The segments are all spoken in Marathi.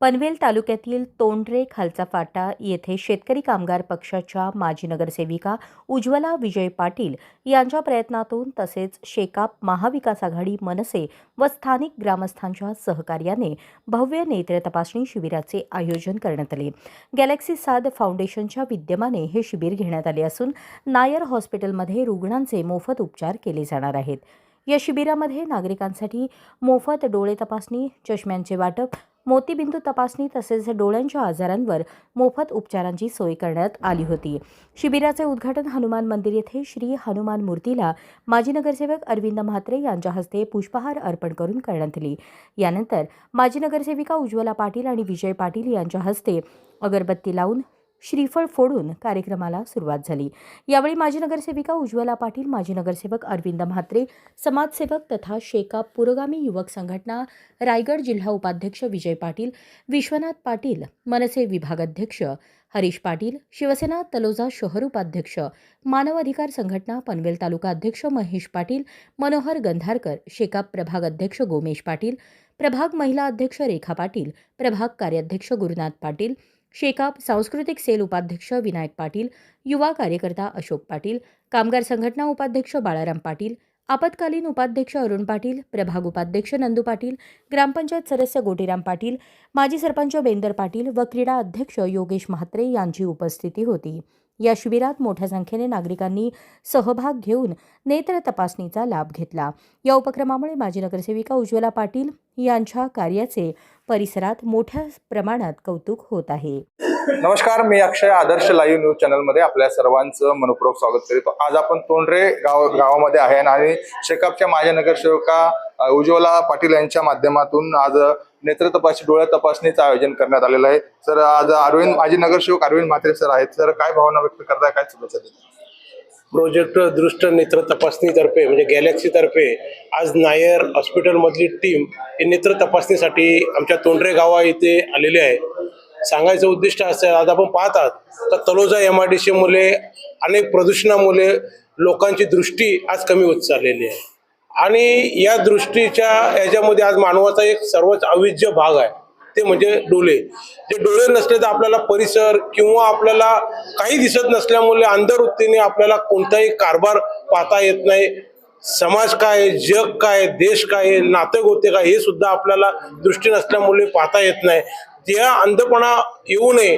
पनवेल तालुक्यातील तोंडरे खालचा फाटा येथे शेतकरी कामगार पक्षाच्या माजी नगरसेविका उज्ज्वला विजय पाटील यांच्या प्रयत्नातून तसेच शेकाप महाविकास आघाडी मनसे व स्थानिक ग्रामस्थांच्या सहकार्याने भव्य नेत्र तपासणी शिबिराचे आयोजन करण्यात आले. गॅलेक्सी साद फाउंडेशनच्या विद्यमाने हे शिबिर घेण्यात आले असून नायर हॉस्पिटलमध्ये रुग्णांचे मोफत उपचार केले जाणार आहेत. या शिबिरामध्ये नागरिकांसाठी मोफत डोळे तपासणी चष्म्यांचे वाटप मोतीबिंदू तपासणी तसेच डोळ्यांच्या आजारांवर मोफत उपचारांची सोय करण्यात आली होती. शिबिराचे उद्घाटन हनुमान मंदिर येथे श्री हनुमान मूर्तीला माजी नगरसेवक अरविंद म्हात्रे यांच्या हस्ते पुष्पहार अर्पण करून करण्यात आली. यानंतर माजी नगरसेविका उज्ज्वला पाटील आणि विजय पाटील यांच्या हस्ते अगरबत्ती लावून श्रीफळ फोडून कार्यक्रमाला सुरुवात झाली. यावेळी माजी नगरसेविका उज्ज्वला पाटील माजी नगरसेवक अरविंद म्हात्रे समाजसेवक तथा शेका पुरोगामी युवक संघटना रायगड जिल्हा उपाध्यक्ष विजय पाटील विश्वनाथ पाटील मनसे विभागाध्यक्ष हरीश पाटील शिवसेना तलोजा शहर उपाध्यक्ष मानव अधिकार संघटना पनवेल तालुका अध्यक्ष महेश पाटील मनोहर गंधारकर शेकाप प्रभाग अध्यक्ष गोमेश पाटील प्रभाग महिला अध्यक्ष रेखा पाटील प्रभाग कार्याध्यक्ष गुरुनाथ पाटील शेकाप सांस्कृतिक सेल उपाध्यक्ष विनायक पाटील युवा कार्यकर्ता अशोक पाटील कामगार संघटना उपाध्यक्ष बाळाराम पाटील आपत्कालीन उपाध्यक्ष अरुण पाटील प्रभाग उपाध्यक्ष नंदू पाटील ग्रामपंचायत सदस्य गोटीराम पाटील माजी सरपंच बेंदर पाटील व क्रीडा अध्यक्ष योगेश म्हात्रे यांची उपस्थिती होती. या शिबिरात मोठ्या संख्येने नागरिकांनी सहभाग घेऊन नेत्र तपासणीचा लाभ घेतला. या उपक्रमामुळे माजी नगरसेविका उज्ज्वला पाटील यांच्या कार्याचे परिसरात मोठ्या प्रमाणात कौतुक होत आहे. नमस्कार मी अक्षय आदर्श लाईव्ह न्यूज चॅनलमध्ये आपल्या सर्वांचं मनपूर्वक स्वागत करीतो आज आपण तोंडरे गाव गावामध्ये आहे आणि शेकअपच्या माझ्या नगरसेवका उज्ज्वला पाटील यांच्या माध्यमातून आज नेत्र तपासणी डोळ्या तपासणीचं आयोजन करण्यात आलेलं आहे. सर आज अरविंद माजी नगरसेवक अरविंद म्हात्रे सर आहेत. सर काय भावना व्यक्त करताय? काय शुभेच्छा प्रोजेक्ट दृष्ट नेत्र तपासणीतर्फे म्हणजे गॅलेक्सीतर्फे आज नायर हॉस्पिटलमधली टीम ही नेत्र तपासणीसाठी आमच्या तोंडरे गावा इथे आलेली आहे. सांगायचं उद्दिष्ट असं आहे आज आपण पाहत आहात तर तलोजा एम आय डी सीमुळे अनेक प्रदूषणामुळे लोकांची दृष्टी आज कमी होत चाललेली आहे. आणि या दृष्टीच्या याच्यामध्ये आज मानवाचा एक सर्वच अविज्य भाग आहे. ते म्हणजे डोळे. जे डोळे नसले तर आपल्याला परिसर किंवा आपल्याला काही दिसत नसल्यामुळे अंधवृत्तीने आपल्याला कोणताही कारभार पाहता येत नाही. समाज काय जग काय देश काय नाते गोते काय हे सुद्धा आपल्याला दृष्टी नसल्यामुळे पाहता येत नाही. त्या अंधपणा येऊ नये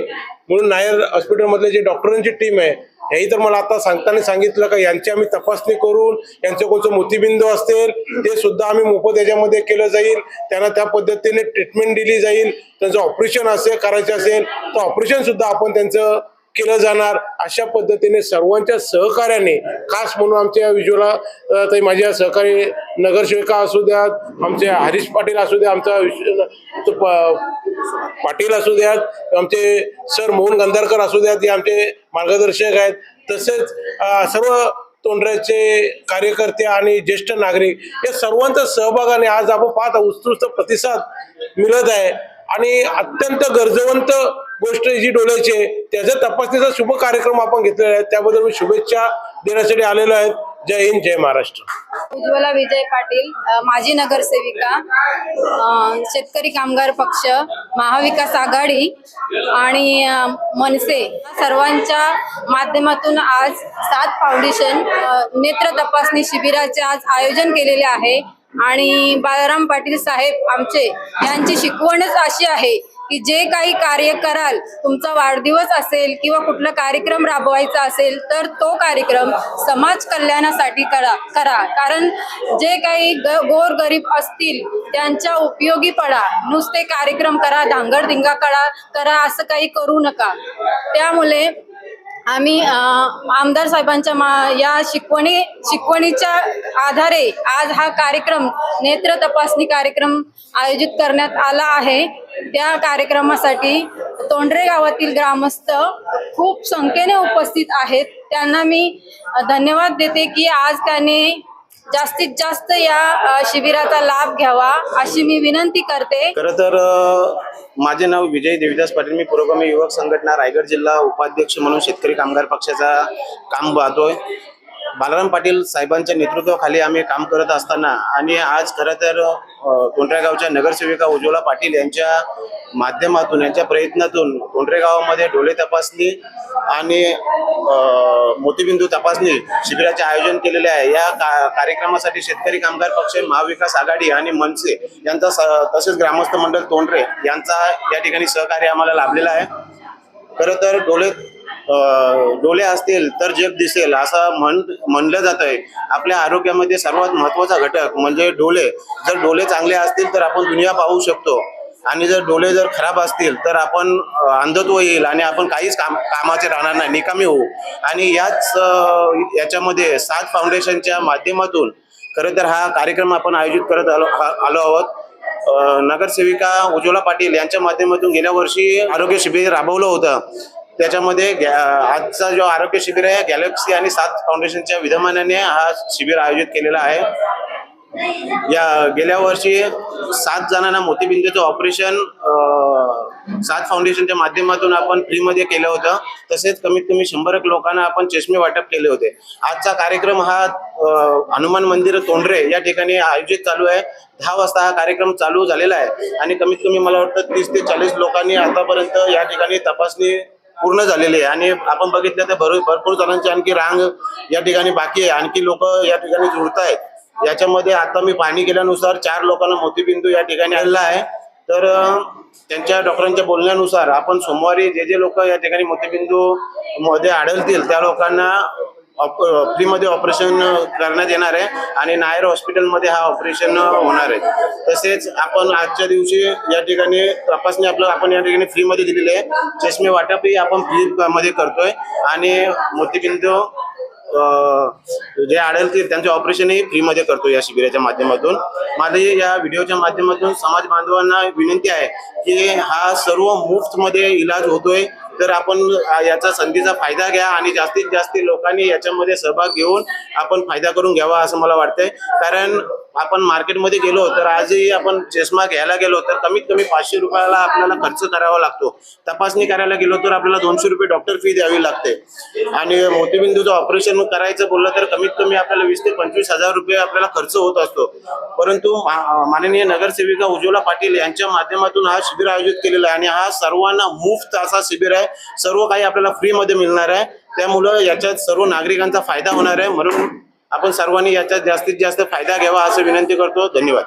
म्हणून नायर हॉस्पिटलमधले जे डॉक्टरांची टीम आहे हेही तर मला आता सांगताना सांगितलं का यांची आम्ही तपासणी करून यांचं कोणतं मोतीबिंदू असतील ते सुद्धा आम्ही मोफत याच्यामध्ये केलं जाईल. त्यांना त्या पद्धतीने ट्रीटमेंट दिली जाईल. त्यांचं ऑपरेशन असेल करायचं असेल तर ऑपरेशन सुद्धा आपण त्यांचं केलं जाणार. अशा पद्धतीने सर्वांच्या सहकार्याने खास म्हणून आमच्या विज्युला ताई माझ्या सहकारी नगरसेविका असू द्यात आमचे हरीश पाटील असू द्या आमचा विश्व प- पाटील असू द्यात आमचे सर मोहन गंधारकर असू द्यात हे आमचे मार्गदर्शक आहेत तसेच सर्व तोंडऱ्याचे कार्यकर्ते आणि ज्येष्ठ नागरिक या सर्वांचा सहभागाने आज आपण पाहता उत्कृष्ट प्रतिसाद मिळत आहे. आणि अत्यंत गरजवंत गोष्ट जी डोळ्याची आहे. त्याचा तपासणीचा शुभ कार्यक्रम आपण घेतलेला आहे. त्याबद्दल मी शुभेच्छा देण्यासाठी आलेलो आहे. जय हिंद जय महाराष्ट्र. उज्ज्वला विजय पाटील माजी नगरसेविका शेतकरी कामगार पक्ष महाविकास आघाडी आणि मनसे सर्वांच्या माध्यमातून आज सात फाउंडेशन नेत्र तपासणी शिबिराचे आज आयोजन केलेले आहे. आणि बाळाराम पाटील साहेब आमचे यांची शिकवणच अशी आहे की जे काही कार्य कराल तुमचा वाढदिवस असेल किंवा कुठला कार्यक्रम राबवायचा असेल तर तो कार्यक्रम समाज कल्याणासाठी करा करा. कारण जे काही ग गोर गरीब असतील त्यांच्या उपयोगी पडा. नुसते कार्यक्रम करा धांगडधिंगा करा करा असं काही करू नका. त्यामुळे आम्ही आमदार साहेबांच्या मा या शिकवणी शिकवणीच्या आधारे आज हा कार्यक्रम नेत्र तपासणी कार्यक्रम आयोजित करण्यात आला आहे. त्या कार्यक्रमासाठी तोंडरे गावातील ग्रामस्थ खूप संख्येने उपस्थित आहेत. त्यांना मी धन्यवाद देते की आज त्यांनी जास्तीत जास्त या शिबिराचा लाभ घ्यावा अशी मी विनंती करते. खरं तर माझे नाव विजय देविदास पाटील. मी पुरोगामी युवक संघटना रायगड जिल्हा उपाध्यक्ष म्हणून शेतकरी कामगार पक्षाचा काम पाहतोय. बालाराम पाटील साहेबांच्या नेतृत्वाखाली आम्ही काम करत असताना आणि आज खरं तर कोंढरेगावच्या नगरसेविका उज्ज्वला पाटील यांच्या माध्यमातून यांच्या प्रयत्नातून कोंढरेगावामध्ये डोळे तपासणी आणि मोतीबिंदू तपासणी शिबिराचे आयोजन केलेले आहे. या का- कार्यक्रमासाठी शेतकरी कामगार पक्ष महाविकास आघाडी आणि मनसे यांचा स- तसेच ग्रामस्थ मंडळ तोंडरे यांचा या ठिकाणी सहकार्य आम्हाला लाभलेला आहे. खरं तर डोळे डोळे असतील तर जग दिसेल असं म्हण म्हणलं जात आहे आपल्या आरोग्यामध्ये सर्वात महत्त्वाचा घटक म्हणजे डोळे. जर डोळे चांगले असतील तर आपण दुनिया पाहू शकतो. आणि जर डोळे जर खराब असतील तर आपण अंधत्व येईल आणि आपण काहीच काम कामाचे राहणार नाही. निकामी होऊ. आणि याच याच्यामध्ये सात फाउंडेशनच्या माध्यमातून खरं तर हा कार्यक्रम आपण आयोजित करत आलो आलो आहोत. नगरसेविका उज्ज्वला पाटील यांच्या माध्यमातून गेल्या वर्षी आरोग्य शिबिर राबवलं होतं. त्याच्यामध्ये आजचा जो आरोग्य शिबिर आहे गॅलेक्सी आणि सात फाउंडेशनच्या विद्यमानाने हा शिबिर आयोजित केलेला आहे. या गेल्या वर्षी सात जणांना मोतीबिंदूचं ऑपरेशन सात फाउंडेशनच्या माध्यमातून आपण फ्रीमध्ये केलं होतं. तसेच कमीत कमी शंभर एक लोकांना आपण चष्मे वाटप केले होते. आजचा कार्यक्रम हा हनुमान मंदिर तोंडरे या ठिकाणी आयोजित चालू आहे. दहा वाजता हा कार्यक्रम चालू झालेला आहे. आणि कमीत कमी मला वाटतं तीस ते चाळीस लोकांनी आतापर्यंत या ठिकाणी तपासणी पूर्ण झालेली आहे. आणि आपण बघितलं तर भर- भरपूर जणांची आणखी रांग या ठिकाणी बाकी आहे. आणखी लोक या ठिकाणी जुळत आहेत. याच्यामध्ये आता मी पाणी केल्यानुसार चार लोकांना मोतीबिंदू या ठिकाणी आलेला आहे. तर त्यांच्या डॉक्टरांच्या बोलण्यानुसार आपण सोमवारी जे जे लोक या ठिकाणी मोतीबिंदू मध्ये आढळतील त्या लोकांना फ्रीमध्ये ऑपरेशन करण्यात येणार आहे आणि नायर हॉस्पिटलमध्ये हा ऑपरेशन होणार आहे. तसेच आपण आजच्या दिवशी या ठिकाणी तपासणी आपलं आपण या ठिकाणी फ्रीमध्ये दिलेली आहे. चष्मे वाटपही आपण फ्रीमध्ये करतोय आणि मोतीबिंदू जे आढळतील त्यांचे ऑपरेशनही फ्रीमध्ये करतो या शिबिराच्या माध्यमातून. माझी या व्हिडिओच्या माध्यमातून समाज बांधवांना विनंती आहे की हा सर्व मुफ्तमध्ये इलाज होतोय. तर आपण याचा संधीचा फायदा घ्या आणि जास्तीत जास्त लोकांनी याच्यामध्ये सहभाग घेऊन आपण फायदा करून घ्यावा असं मला वाटतंय. कारण आपण मार्केटमध्ये गेलो तर आजही आपण चष्मा घ्यायला गेलो तर कमीत कमी पाचशे रुपयाला आपल्याला खर्च करावा लागतो. तपासणी करायला गेलो तर आपल्याला दोनशे रुपये डॉक्टर फी द्यावी लागते. आणि मोतीबिंदूचं ऑपरेशन करायचं बोललं तर कमीत कमी आपल्याला वीस ते पंचवीस हजार रुपये आपल्याला खर्च होत असतो. परंतु माननीय नगरसेविका उज्ज्वला पाटील यांच्या माध्यमातून हा शिबिर आयोजित केलेला आहे आणि हा सर्वांना मुफ्त असा शिबिर आहे. सर्व काही आपल्याला फ्रीमध्ये मिळणार आहे. त्यामुळं याच्यात सर्व नागरिकांचा फायदा होणार आहे. म्हणून आपण सर्वांनी याच्यात जास्तीत जास्त फायदा घ्यावा असं विनंती करतो. धन्यवाद.